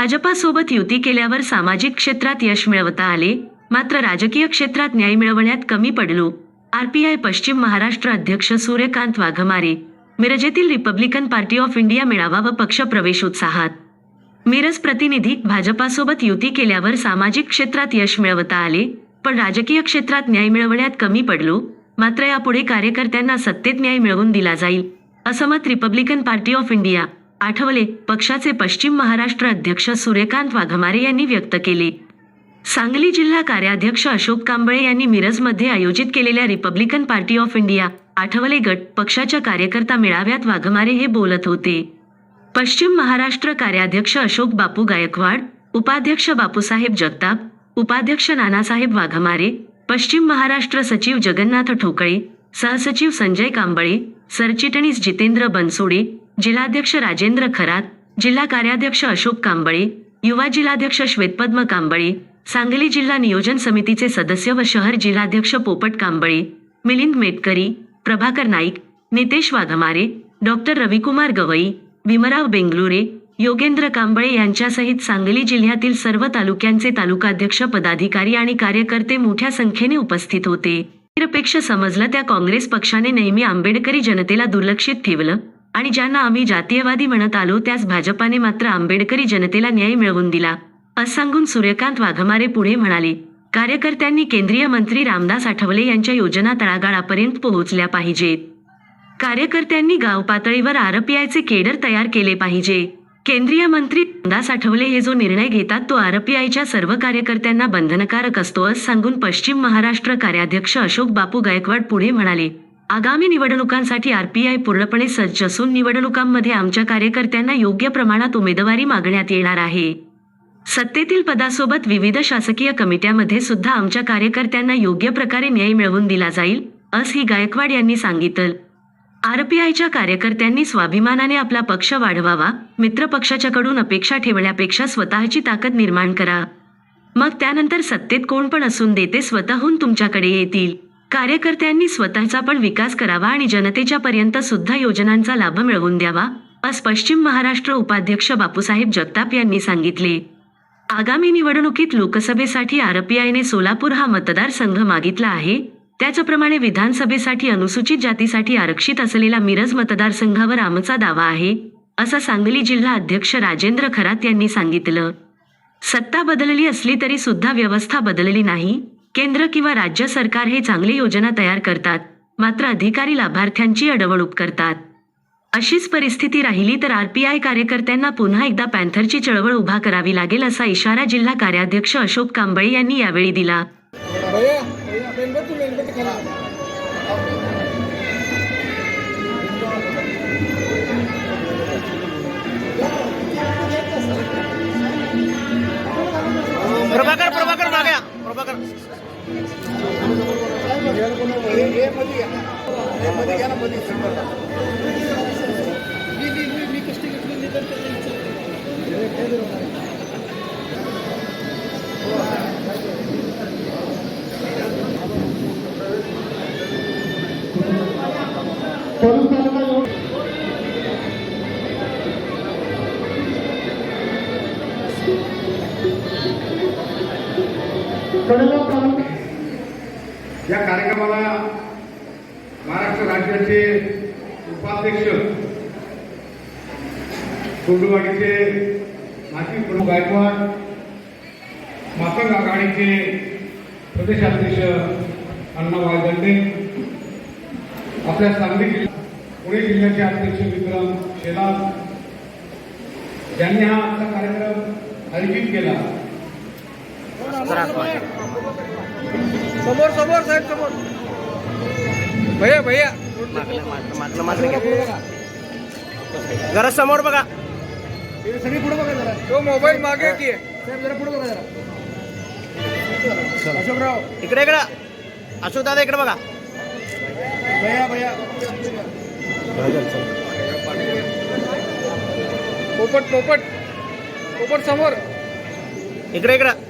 भाजपासोबत युती केल्यावर सामाजिक क्षेत्रात यश मिळवता आले मात्र राजकीय क्षेत्रात न्याय मिळवण्यात कमी पडलो. आरपीआय पश्चिम महाराष्ट्र अध्यक्ष सूर्यकांत वाघमारे मिरजेतील रिपब्लिकन पार्टी ऑफ इंडिया मेळावा व पक्ष प्रवेश उत्साहात मिरज प्रतिनिधी भाजपासोबत युती केल्यावर सामाजिक क्षेत्रात यश मिळवता आले पण राजकीय क्षेत्रात न्याय मिळवण्यात कमी पडलो मात्र यापुढे कार्यकर्त्यांना सत्तेत न्याय मिळवून दिला जाईल असं मत Republican Party of India Athawale पक्षाचे पश्चिम महाराष्ट्र अध्यक्ष सूर्यकांत वाघमारे यांनी व्यक्त केले. सांगली जिल्हा कार्याध्यक्ष अशोक कांबळे यांनी मिरजमध्ये आयोजित केलेल्या Republican Party of India Athawale गट पक्षाच्या कार्यकर्ता मेळाव्यात वाघमारे हे बोलत होते. पश्चिम महाराष्ट्र कार्याध्यक्ष अशोक बापू गायकवाड उपाध्यक्ष बापूसाहेब जगताप उपाध्यक्ष नानासाहेब वाघमारे पश्चिम महाराष्ट्र सचिव जगन्नाथ ठोकळे सहसचिव संजय कांबळे सरचिटणीस जितेंद्र बनसोडे जिल्हाध्यक्ष राजेंद्र खरात जिल्हा कार्याध्यक्ष अशोक कांबळे युवा जिल्हाध्यक्ष श्वेतपद्म कांबळे सांगली जिल्हा नियोजन समितीचे सदस्य व शहर जिल्हाध्यक्ष पोपट कांबळे मिलिंद मेटकरी प्रभाकर नाईक नितेश वाघमारे डॉक्टर रविकुमार गवई भीमराव बेंगलुरे योगेंद्र कांबळे यांच्यासहित सांगली जिल्ह्यातील सर्व तालुक्यांचे तालुकाध्यक्ष पदाधिकारी आणि कार्यकर्ते मोठ्या संख्येने उपस्थित होते. निरपेक्ष समजलं त्या काँग्रेस पक्षाने नेहमी आंबेडकरी जनतेला दुर्लक्षित ठेवलं. आणि ज्यांना आम्ही जातीयवादी म्हणत आलो त्यास भाजपाने मात्र आंबेडकरी जनतेला न्याय मिळवून दिला. असं सांगून सूर्यकांत वाघमारे पुढे म्हणाले कार्यकर्त्यांनी केंद्रीय मंत्री रामदास आठवले यांच्या योजना तळागाळापर्यंत पोहोचल्या पाहिजेत. कार्यकर्त्यांनी गाव पातळीवर आरपीआयचे केडर तयार केले पाहिजे. केंद्रीय मंत्री रामदास आठवले हे जो निर्णय घेतात तो आरपीआयच्या सर्व कार्यकर्त्यांना बंधनकारक असतो असं सांगून पश्चिम महाराष्ट्र कार्याध्यक्ष अशोक बापू गायकवाड पुढे म्हणाले. आगामी निवडणुकांसाठी आरपीआय पूर्णपणे सज्ज असून निवडणुकांमध्ये आमच्या कार्यकर्त्यांना योग्य प्रमाणात उमेदवारी मागण्यात येणार आहे. सत्तेतील पदासोबत विविध शासकीय कमिट्यामध्ये सुद्धा आमच्या कार्यकर्त्यांना योग्य प्रकारे न्याय मिळवून दिला जाईल असंही गायकवाड यांनी सांगितलं. आरपीआयच्या कार्यकर्त्यांनी स्वाभिमानाने आपला पक्ष वाढवावा मित्र पक्षाच्याकडून अपेक्षा ठेवण्यापेक्षा स्वतःची ताकद निर्माण करा. मग त्यानंतर सत्तेत कोण पण असून देते स्वतःहून तुमच्याकडे येतील. कार्यकर्त्यांनी स्वतःचा पण विकास करावा आणि जनतेच्या पर्यंत सुद्धा योजनांचा लाभ मिळवून द्यावा अस पश्चिम महाराष्ट्र उपाध्यक्ष बापूसाहेब जगताप यांनी सांगितले. आगामी निवडणुकीत लोकसभेसाठी आरपीआयने सोलापूर हा मतदारसंघ मागितला आहे. त्याचप्रमाणे विधानसभेसाठी अनुसूचित जातीसाठी आरक्षित असलेला मिरज मतदारसंघावर आमचा दावा आहे असं सांगली जिल्हा अध्यक्ष राजेंद्र खरात यांनी सांगितलं. सत्ता बदलली असली तरी सुद्धा व्यवस्था बदलली नाही. केंद्र किंवा राज्य सरकार हे चांगली योजना तयार करतात मात्र अधिकारी लाभार्थ्यांची अडवणूक करतात. अशीच परिस्थिती राहिली तर आरपीआय कार्यकर्त्यांना पुन्हा एकदा पॅन्थरची चळवळ उभा करावी लागेल असा इशारा जिल्हा कार्याध्यक्ष अशोक कांबळे यांनी यावेळी दिला. या कार्यक्रमाला महाराष्ट्र राज्याचे उपाध्यक्ष कोंडूवाडीचे माजी प्रमुख गायकवाड मातंग आघाडीचे प्रदेशाध्यक्ष अण्णा दंडे आपल्या सांगली पुणे जिल्ह्याचे अध्यक्ष विक्रम शेलार ज्यांनी हा आपला कार्यक्रम आयोजित केला. समोर समोर साहेब समोर. भैया भैया. जरा समोर बघा. सगळी पुढे बघा जरा. तो मोबाईल मागे की साहेब जरा पुढे बघा जरा. अशोकराव. इकडे इकडे. अशोक दादा इकडे बघा. भैया भैया. पोपट पोपट. पोपट समोर. इकडे इकडे.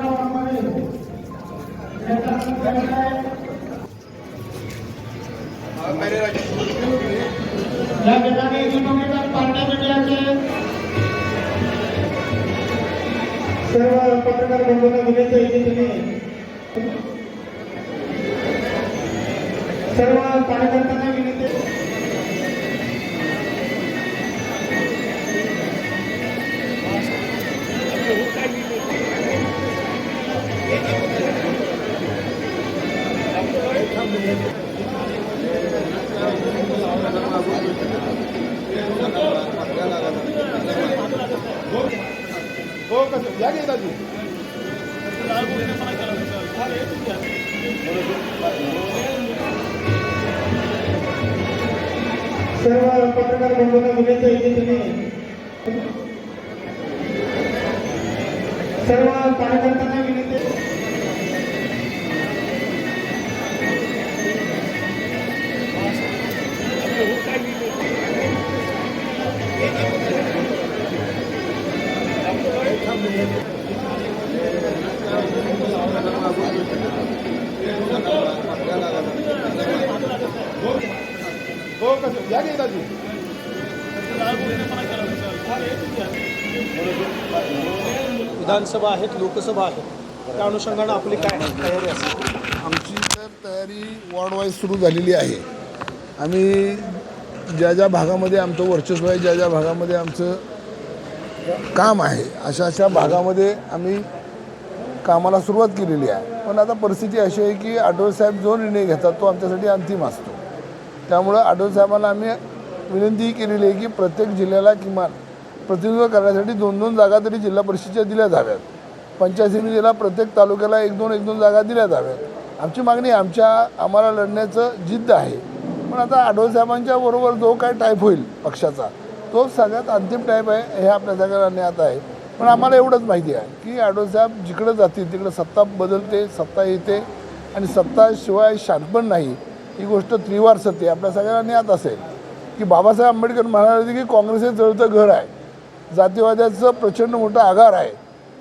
या ठिकाणी मीडियाचे सर्व पत्रकार बंधूंना विनंती आहे की तुम्ही सर्व कार्यकर्त्यांना विनंती आहे. सर्व पत्रकार बंधूंना विनंती आहे की तुम्ही. सर्व कार्यकर्त्यांना विनंती. विधानसभा आहेत लोकसभा आहेत. त्या अनुषंगानं आपली काय तयारी असेल? आमची तर तयारी वॉर्ड वाईज सुरू झालेली आहे. आम्ही ज्या ज्या भागामध्ये आमचं वर्चस्व आहे ज्या ज्या भागामध्ये आमचं काम आहे अशा अशा भागामध्ये आम्ही कामाला सुरुवात केलेली आहे. पण आता परिस्थिती अशी आहे की आठवले साहेब जो निर्णय घेतात तो आमच्यासाठी अंतिम असतो. त्यामुळं आठवले साहेबांना आम्ही विनंतीही केलेली आहे की प्रत्येक जिल्ह्याला किमान प्रतिनिधित्व करण्यासाठी दोन दोन जागा तरी जिल्हा परिषदेच्या दिल्या जाव्यात. पंचायत समितीला प्रत्येक तालुक्याला एक दोन एक दोन जागा दिल्या जाव्यात. आमची मागणी आमच्या आम्हाला लढण्याचं जिद्द आहे. पण आता आढळ साहेबांच्या बरोबर जो काय टाईप होईल पक्षाचा तो सगळ्यात अंतिम टाईप आहे हे आपल्या सगळ्यांना ज्ञात आहे. पण आम्हाला एवढंच माहिती आहे की आढळ साहेब जिकडं जातील तिकडं सत्ता बदलते सत्ता येते आणि सत्ताशिवाय शानपण नाही. ही गोष्ट त्रिवार सत्य आपल्या सगळ्यांना ज्ञात असेल की बाबासाहेब आंबेडकर म्हणाले होते की काँग्रेस हे जळतं घर आहे. जातीवाद्याचं प्रचंड मोठा आघार आहे.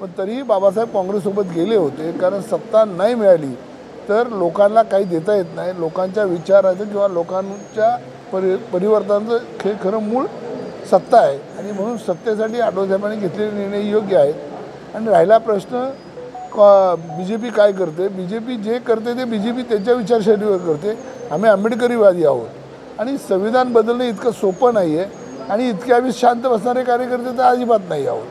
पण तरीही बाबासाहेब काँग्रेससोबत गेले होते कारण सत्ता नाही मिळाली तर लोकांना काही देता येत नाही. लोकांच्या विचाराचं किंवा लोकांच्या परि परिवर्तनाचं हे खरं मूळ सत्ता आहे. आणि म्हणून सत्तेसाठी आठवसाहेबांनी घेतलेले निर्णय योग्य आहेत. आणि राहिला प्रश्न बी जे पी काय करते? बी जे पी जे करते ते बी जे पी त्यांच्या विचारशैलीवर करते. आम्ही आंबेडकरीवादी आहोत. आणि संविधान बदलणं इतकं सोपं नाही आहे आणि इतके आम्ही शांत बसणारे कार्यकर्ते तर अजिबात नाही आहोत.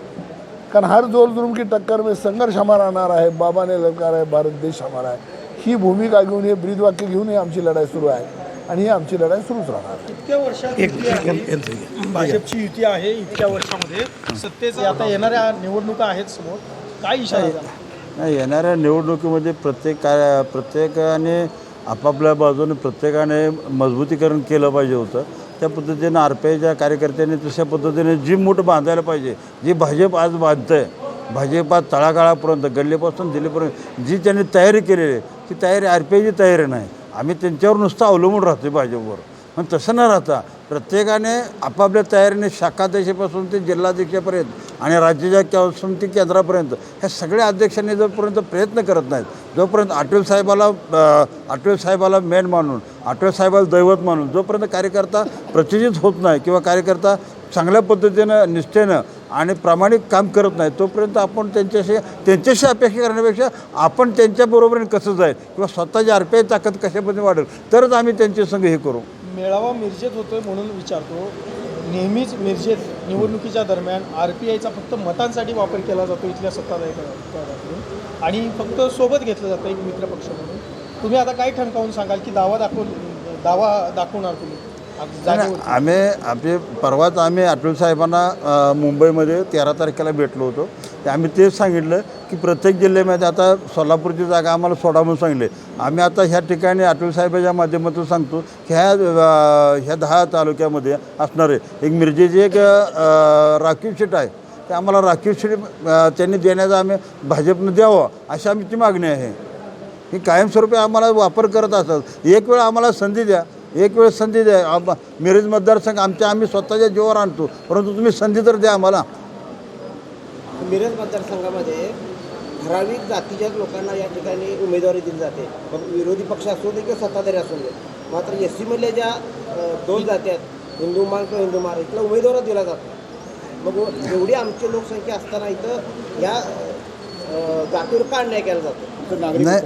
कारण हर जोर जुलूम की टक्कर में संघर्ष हमारा नारा है बाबा ने ललकार आहे भारत देश हमारा आहे. ही भूमिका घेऊन हे ब्रीदवाक्य घेऊन ही आमची लढाई सुरू आहे. आणि ही आमची लढाई सुरूच राहणार आहे. इतक्या वर्षात आहे. भाजपची युती आहे इतक्या वर्षामध्ये. सत्तेचे आता येणाऱ्या निवडणुका आहेत समोर. काय इशारा? नाही येणाऱ्या निवडणुकीमध्ये प्रत्येक काय प्रत्येकाने आपापल्या बाजूने प्रत्येकाने मजबूतीकरण केलं पाहिजे होतं. त्या पद्धतीनं आर पी आयच्या कार्यकर्त्यांनी तशा पद्धतीने जी मूठ बांधायला पाहिजे जी भाजप आज बांधतं आहे भाजपात तळागाळापर्यंत गल्लीपासून दिल्लीपर्यंत जी त्यांनी तयारी केलेली आहे ती तयारी आर पी आयची तयारी नाही. आम्ही त्यांच्यावर नुसतं अवलंबून राहतो भाजपवर. पण तसं न राहता प्रत्येकाने आपापल्या तयारीने शाखाध्यक्षापासून ते जिल्हाध्यक्षापर्यंत आणि राज्याच्या केंद्र समिती केंद्रापर्यंत ह्या सगळ्या अध्यक्षांनी जोपर्यंत प्रयत्न करत नाहीत जोपर्यंत आठवले साहेबाला अ, साहेबाला मेन मानून आठवले साहेबाला दैवत मानून जोपर्यंत कार्यकर्ता प्रतिजित होत नाही किंवा कार्यकर्ता चांगल्या पद्धतीनं निष्ठेनं आणि प्रामाणिक काम करत नाही तोपर्यंत आपण त्यांच्याशी त्यांच्याशी अपेक्षा करण्यापेक्षा आपण त्यांच्याबरोबरीने कसं जाईल किंवा स्वतःची आर पी आय ताकद कशापद्धतीने वाढेल तरच आम्ही त्यांच्या संघ हे करू. मेळावा मिरजेत होतोय म्हणून विचारतो. नेहमीच मिरजेत निवडणुकीच्या दरम्यान आर पी आयचा फक्त मतांसाठी वापर केला जातो इथल्या सत्ताधारी आणि फक्त सोबत घेतलं जातं एक मित्रपक्ष म्हणून. तुम्ही आता काय ठणकावून सांगाल की दावा दाखवून दावा दाखवणार तुम्ही? आम्ही आपले परवाच आम्ही अटल साहेबांना मुंबईमध्ये तेरा तारखेला भेटलो होतो. आम्ही तेच सांगितलं की प्रत्येक जिल्ह्यामध्ये आता सोलापूरची जागा आम्हाला सोडा म्हणून सांगितले. आम्ही आता ह्या ठिकाणी अटल साहेबाच्या माध्यमातून सांगतो की ह्या ह्या दहा तालुक्यामध्ये असणारे एक मिरजेची एक राखीव सीट आहे. ते आम्हाला राखीव सीट त्यांनी देण्याचा आम्ही भाजपनं द्यावं अशी आमची मागणी आहे. ही कायमस्वरूपी आम्हाला वापर करत असतात. एक वेळ आम्हाला संधी द्या. एक वेळ संधी द्या. मिरज मतदारसंघ आमच्या आम्ही स्वतःच्या जीवावर आणतो. परंतु तुम्ही संधी तर द्या आम्हाला. मिरज मतदारसंघामध्ये ठराविक जातीच्या लोकांना या ठिकाणी उमेदवारी दिली जाते. मग विरोधी पक्ष असू दे किंवा सत्ताधारी असू दे मात्र एस सीमधल्या ज्या दोन जाती आहेत हिंदू मार किंवा हिंदू मार इथला उमेदवार दिला जातो मग एवढी आमची लोकसंख्या असताना इथं या जातीवर का अन्याय केला जातो? नाही.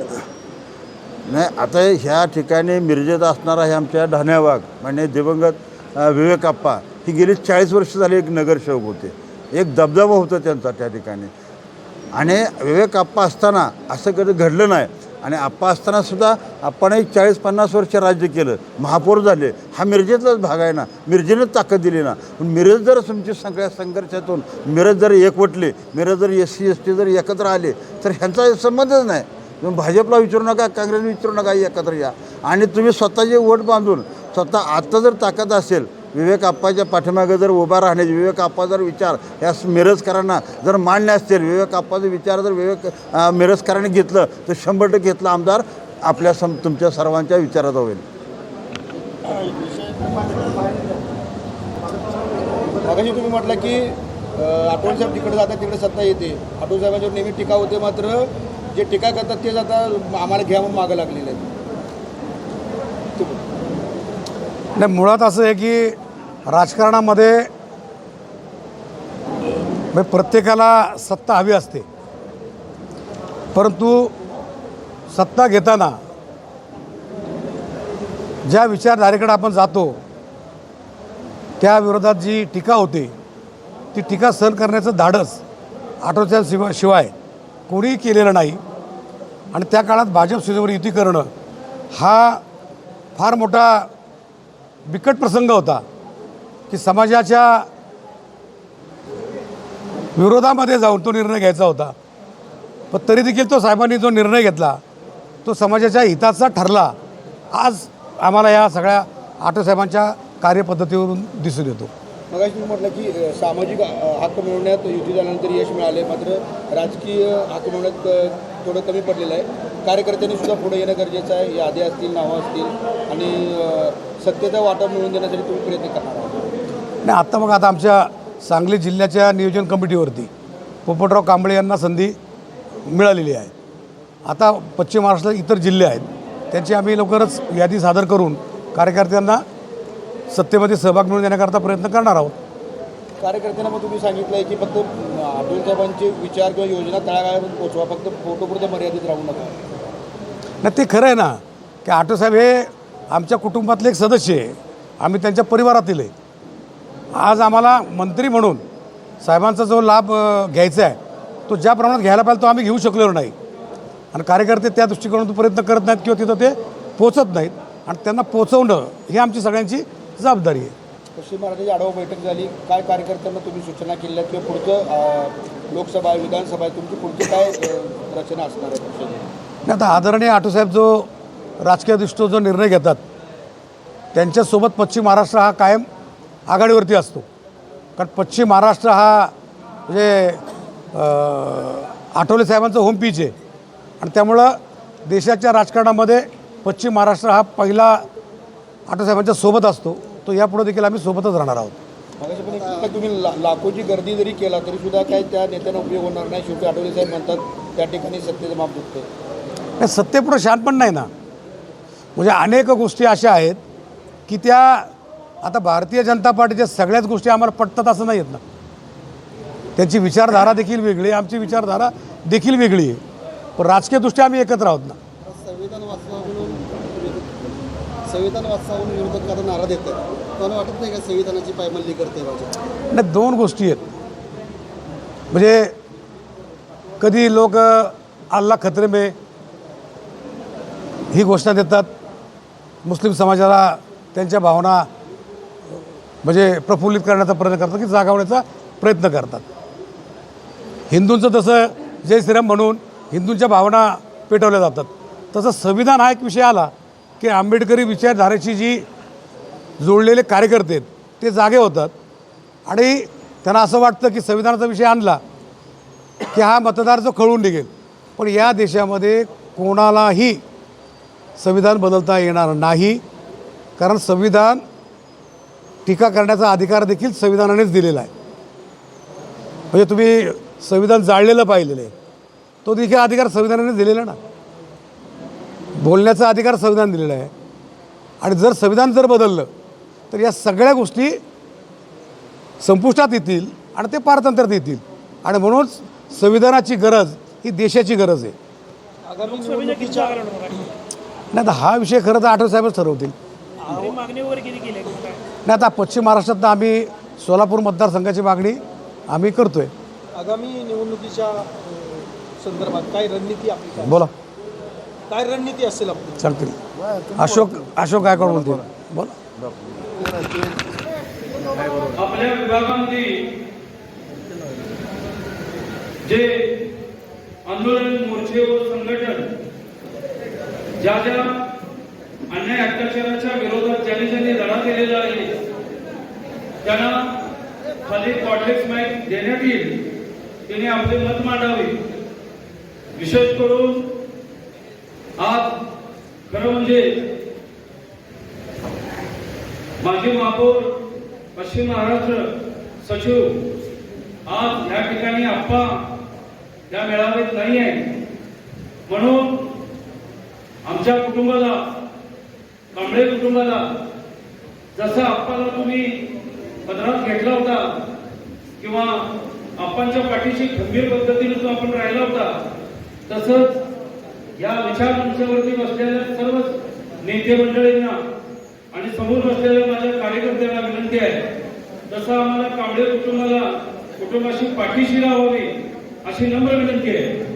नाही आता ह्या ठिकाणी मिरजेत असणारा हे आमच्या ढाण्यावाग म्हणजे दिवंगत अ, विवेक आप्पा ही गेली चाळीस वर्ष झाली एक नगरसेवक होते. एक दबदबा होता त्यांचा त्या ठिकाणी. आणि विवेक आप्पा असताना असं कधी घडलं नाही. आणि आप्पा असतानासुद्धा आपण एक चाळीस पन्नास वर्ष राज्य केलं. महापौर झाले. हा मिरजेतलाच भाग आहे ना. मिरजेनंच ताकद दिली ना. पण मिरज जर तुमची सगळ्या संघर्षातून मिरज जर एकवटले मिरज जर एस सी एस टी जर एकत्र आले तर ह्यांचा संबंधच नाही. तुम्ही भाजपला विचारू नका काँग्रेसला विचारू नका एकत्र या. आणि तुम्ही स्वतःचे वोट बांधून स्वतः आत्ता जर ताकद असेल विवेक आप्पाच्या पाठीमागे जर उभा राहण्याची विवेक आप्पा जर विचार या मिरजकरांना जर मान्य असतील विवेक आप्पाचा विचार जर विवेक मिरजकरांनी घेतलं तर शंभर टक्के घेतलं आमदार आपल्या सम तुमच्या सर्वांच्या विचारात होईल. मगाशी तुम्ही म्हटलं की आठवण साहेब तिकडे जातात तिकडे सत्ता येते. आठवण साहेबांच्यावर नेहमी टीका होते मात्र जे टीका करतात तेच आता आम्हाला घ्या म्हणून मागं लागलेले आहेत. नाही मुळात असं आहे की राजकारणामध्ये म्हणजे प्रत्येकाला सत्ता हवी असते. परंतु सत्ता घेताना ज्या विचारधारेकडे आपण जातो त्या विरोधात जी टीका होते ती टीका सहन करण्याचं धाडस आठवच्या शिवा शिवाय कोणीही केलेलं नाही. आणि त्या काळात भाजप सेनेवर युती करणं हा फार मोठा बिकट प्रसंग होता. की समाजाच्या विरोधामध्ये जाऊन तो निर्णय घ्यायचा होता. पण तरी देखील तो साहेबांनी जो निर्णय घेतला तो समाजाच्या हिताचा ठरला आज आम्हाला या सगळ्या आटो साहेबांच्या कार्यपद्धतीवरून दिसून येतो. मगाशी तुम्ही म्हटलं की सामाजिक हक्क मिळवण्यात युती झाल्यानंतर यश मिळाले मात्र राजकीय हक्क मिळवण्यात थोडं कमी पडलेलं आहे. कार्यकर्त्यांनी सुद्धा पुढे येणं गरजेचं आहे यादी असतील नावं असतील आणि सत्यता सत्तेचा वाटप मिळवून देण्यासाठी तुम्ही प्रयत्न करणार आहात. नाही आत्ता मग आता आमच्या सांगली जिल्ह्याच्या नियोजन कमिटीवरती पोपटराव कांबळे यांना संधी मिळालेली आहे. आता पश्चिम महाराष्ट्रात इतर जिल्हे आहेत त्यांची आम्ही लवकरच यादी सादर करून कार्यकर्त्यांना सत्तेमध्ये सहभाग मिळवून देण्याकरता प्रयत्न करणार आहोत. कार्यकर्त्यांना मग तुम्ही सांगितलं आहे की फक्त अब्दुल साहेबांचे विचार किंवा योजना तळागाळापर्यंत पोहोचवा फक्त फोटोपुरतं मर्यादित राहू नका. नाही ते खरं आहे ना की आटोसाहेब हे आमच्या कुटुंबातले एक सदस्य आहे आम्ही त्यांच्या परिवारातील आहे. आज आम्हाला मंत्री म्हणून साहेबांचा जो लाभ घ्यायचा आहे तो ज्या प्रमाणात घ्यायला पाहिजे तो आम्ही घेऊ शकलेलो नाही. आणि कार्यकर्ते त्या दृष्टिकोनातून प्रयत्न करत नाहीत किंवा तिथं ते पोचत नाहीत. आणि त्यांना पोचवणं ही आमची सगळ्यांची जबाबदारी आहे. पश्चिम महाराष्ट्राची आढावा बैठक झाली. काय कार्यकर्त्यांना तुम्ही सूचना केल्या किंवा पुढचं लोकसभा विधानसभा तुमची पुढची काय रचना असणार आहे आता आदरणीय आठोसाहेब जो राजकीय दृष्टीवर जो निर्णय घेतात त्यांच्यासोबत पश्चिम महाराष्ट्र हा कायम आघाडीवरती असतो. कारण पश्चिम महाराष्ट्र हा म्हणजे आठवले साहेबांचं होम पीच आहे. आणि त्यामुळं देशाच्या राजकारणामध्ये पश्चिम महाराष्ट्र हा पहिला आठवसाहेबांच्या सोबत असतो. तो यापुढे देखील आम्ही सोबतच राहणार आहोत. तुम्ही ला लाखोची गर्दी जरी केला तरी सुद्धा काय त्या नेत्यांना उपयोग होणार नाही. शेवटी आठवले साहेब म्हणतात त्या ठिकाणी सत्तेचं माप दुखते नाही सत्तेपुढं शान पण नाही ना. म्हणजे अनेक गोष्टी अशा आहेत की त्या आता भारतीय जनता पार्टीच्या सगळ्याच गोष्टी आम्हाला पटतात असं नाही आहेत ना. त्यांची विचारधारा देखील वेगळी आहे आमची विचारधारा देखील वेगळी आहे. पण राजकीयदृष्ट्या आम्ही एकत्र आहोत ना. संविधान संविधान नारा वाटत नाही का संविधानाची पायमल्ली करते नाही दोन गोष्टी आहेत. म्हणजे कधी लोक अल्ला खतरे में ही घोषणा देतात. मुस्लिम समाजाला त्यांच्या भावना म्हणजे प्रफुल्लित करण्याचा प्रयत्न करतात की जागावण्याचा प्रयत्न करतात. हिंदूंचं तसं जय श्रीराम म्हणून हिंदूंच्या भावना पेटवल्या जातात. तसं संविधान हा एक विषय आला की आंबेडकरी विचारधारेशी जी जोडलेले कार्यकर्ते आहेत ते जागे होतात. आणि त्यांना असं वाटतं की संविधानाचा विषय आणला की हा मतदार जो कळून निघेल. पण या देशामध्ये कोणालाही संविधान बदलता येणार नाही. कारण संविधान टीका करण्याचा अधिकार देखील संविधानानेच दिलेला आहे. म्हणजे तुम्ही संविधान जाळलेलं पाहिलेलं आहे. तो देखील अधिकार संविधानाने दिलेला ना? बोलण्याचा अधिकार संविधान दिलेला आहे. आणि जर संविधान जर बदललं तर या सगळ्या गोष्टी संपुष्टात येतील आणि ते पारतंत्र्यात येतील. आणि म्हणून संविधानाची गरज ही देशाची गरज आहे. नाही आता हा विषय खरं तर आठवले साहेबच ठरवतील. नाही आता पश्चिम महाराष्ट्रात आम्ही सोलापूर मतदारसंघाची मागणी आम्ही करतोय. आगामी निवडणुकीच्या संदर्भात काय रणनीती आपली काय? बोला. काय रणनीती असेल आपली? चालतील अशोक अशोक गायकवाड बोलतील बोला. आपल्या विभागामध्ये जे आंदोलन मोर्चे व संघटन ज्या ज्या अन्याय अत्याचाराच्या विरोधात ज्यांनी ज्यांनी लढा दिलेला आहे त्यांना खाली कॉर्डलेस माईक देण्यात येईल. त्यांनी आपले मत मांडावे. विशेष करून आज खरं म्हणजे माजी महापौर पश्चिम महाराष्ट्र सचिव आज या ठिकाणी आप्पा या मेळाव्यात नाही आहे म्हणून आमच्या कुटुंबाला कांबळे कुटुंबाला जसं आप्पाला तुम्ही पदरात घेतला होता किंवा आप्पांच्या पाठीशी खंबीर पद्धतीने तो आपण राहिला होता तसंच या विचार मंचावरती बसलेल्या सर्वच नेते मंडळींना आणि समोर बसलेल्या माझ्या कार्यकर्त्यांना विनंती आहे तसं आम्हाला कांबळे कुटुंबाला कुटुंबाशी पाठीशी राहावी अशी नम्र विनंती आहे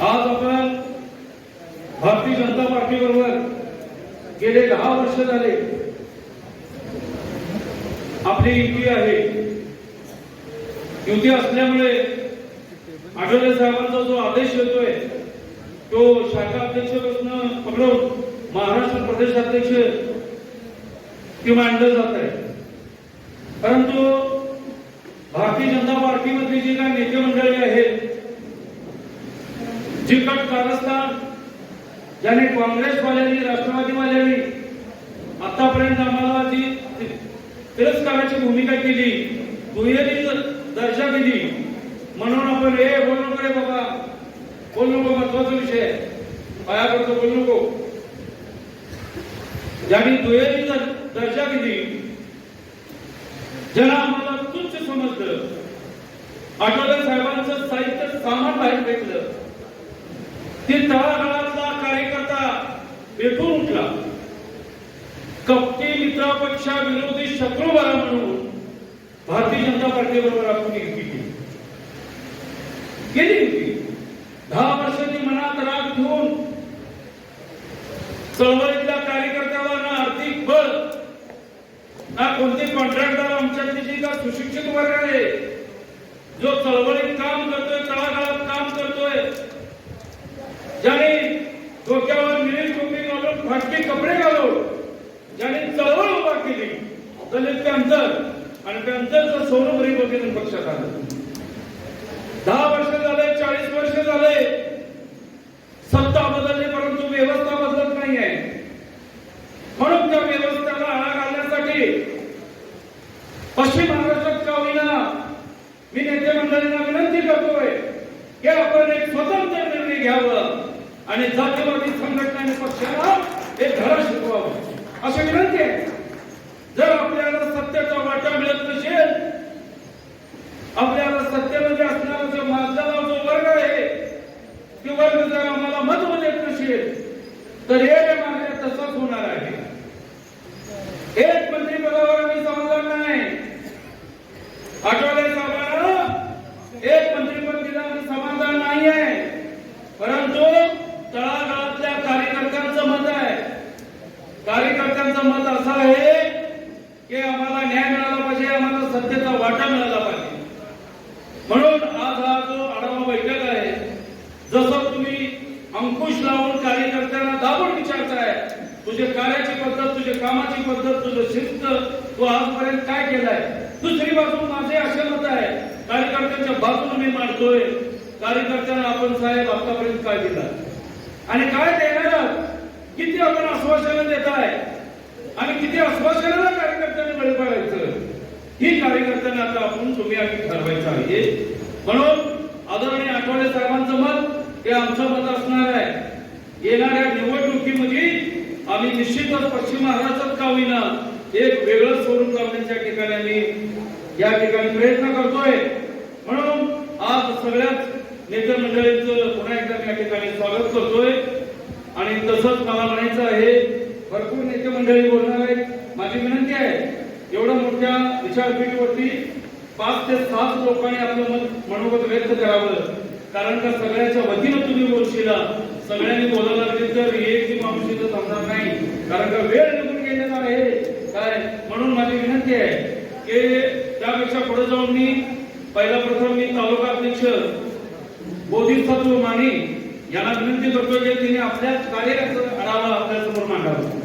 आज आपण भारतीय जनता पार्टी बरोबर गेले दहा वर्ष झाले. आपली युती आहे. युती असल्यामुळे आठवले साहेबांचा जो आदेश येतोय तो शाखा अध्यक्षपासून पकडून महाराष्ट्र प्रदेश अध्यक्ष किंवा मांडलं जात आहे. परंतु भारतीय जनता पार्टीमधली जी काही नेते मंडळी आहेत जी कट कारस्थान ज्याने काँग्रेसवाल्यांनी राष्ट्रवादीवाल्यांनी आतापर्यंत आम्हाला जी तिरस्काराची भूमिका केली दुहेरी दर्जा दिली म्हणून आपण हे बोल नको रे बाबा बोल नको महत्त्वाचा विषय पाया पडतो बोल नको. ज्यांनी दुहेरी दर्जा दिली ज्यांना आम्हाला तुच्छ समजलं. आठवले साहेबांचं साहित्य सामान बाहेर फेकलं. ते तळागाळा पेटून उठला. कपटी मित्रापेक्षा विरोधी शत्रू बरा म्हणून भारतीय जनता पार्टी बरोबर आपण युती केली. गेली युती. दहा वर्षांनी मनात राग ठेवून चळवळीतल्या कार्यकर्त्याला ना आर्थिक बळ ना कोणते कॉन्ट्रॅक्टर आमच्यातली जी का सुशिक्षित वर्ग आहे जो चळवळीत काम करतोय तळागाळात काम करतोय ज्याने डोक्यावर फाटके कपडे घालून ज्याने चळवळ उभा केली दलित पॅन्थर आणि त्यांचं स्वरूप रिपब्लिकन पक्षात आलं दहा वर्ष झाले चाळीस वर्ष झाले सत्ता बदलली परंतु व्यवस्था बदलत नाही आहे म्हणून त्या व्यवस्थेला आळा घालण्यासाठी पश्चिम महाराष्ट्रात का होईना मी नेते मंडळींना विनंती करतोय की आपण एक स्वतंत्र निर्णय घ्यावं आणि जातीवादी संघटना आणि पक्षाला एक धडा शिकवावं अशी विनंती आहे जर आपल्याला सत्याचा वाटा मिळत नसेल आपल्याला सत्तेमध्ये असणारा जो माझा जो वर्ग आहे ते वर्ग जर आम्हाला मत देत नसेल तर हे मागण्या तसंच होणार आहे एक मंत्री पदावर आम्ही समाधान नाही आठवले साहेबांना एक मंत्रीपद दिलं आम्ही समाधान नाही आहे परंतु तळागाळातल्या कार्यकर्त्यांचं मत आहे कार्यकर्त्यांचं मत असं आहे की आम्हाला न्याय मिळाला पाहिजे आम्हाला सत्तेचा वाटा मिळाला पाहिजे म्हणून आज हा जो आढावा बैठक आहे जसं तुम्ही अंकुश लावून कार्यकर्त्यांना दाबून विचारताय तुझे कार्याची पद्धत तुझे कामाची पद्धत तुझं शिस्त तो आजपर्यंत काय केलाय दुसरी बाजू माझे असे मत आहे कार्यकर्त्यांच्या बाजूने मी मांडतोय कार्यकर्त्यांना आपण साहेब आतापर्यंत काय दिला आणि काय देणार आहात? किती आपण आश्वासनं देत आहे आणि किती आश्वासनाला कार्यकर्त्यांनी बळी पाहायचं ही कार्यकर्त्यांना आता आपण तुम्ही आम्ही ठरवायचं आहे. म्हणून आदरणीय आठवले साहेबांचं मत हे आमचं मत असणार आहे. येणाऱ्या निवडणुकीमध्ये आम्ही निश्चितच पश्चिम महाराष्ट्रात का होईना एक वेगळं स्वरूप करण्याच्या ठिकाणी आम्ही या ठिकाणी प्रयत्न करतोय. म्हणून आज सगळ्याच नेते मंडळींचं पुन्हा एकदा या ठिकाणी स्वागत करतोय. आणि तसंच मला म्हणायचं आहे भरपूर नेते मंडळी बोलणार आहेत. माझी विनंती आहे एवढ्या मोठ्या विचारपीठवरती पाच ते सात लोकांनी आपलं मत मनोगत व्यक्त करावं. कारण का सगळ्याच्या वतीनं तुम्ही बोलशिला सगळ्यांनी बोलायला लागले तर एक जी माणूस इथं थांबणार नाही. कारण का वेळ निघून गेलेला आहे. काय? म्हणून माझी विनंती आहे की त्यापेक्षा पुढे जाऊन मी पहिला प्रथम मी तालुका अध्यक्ष बोधिसत्व माने यांना विनंती करतोय की तिने आपल्या कार्याचा आढावा आपल्यासमोर मांडावा.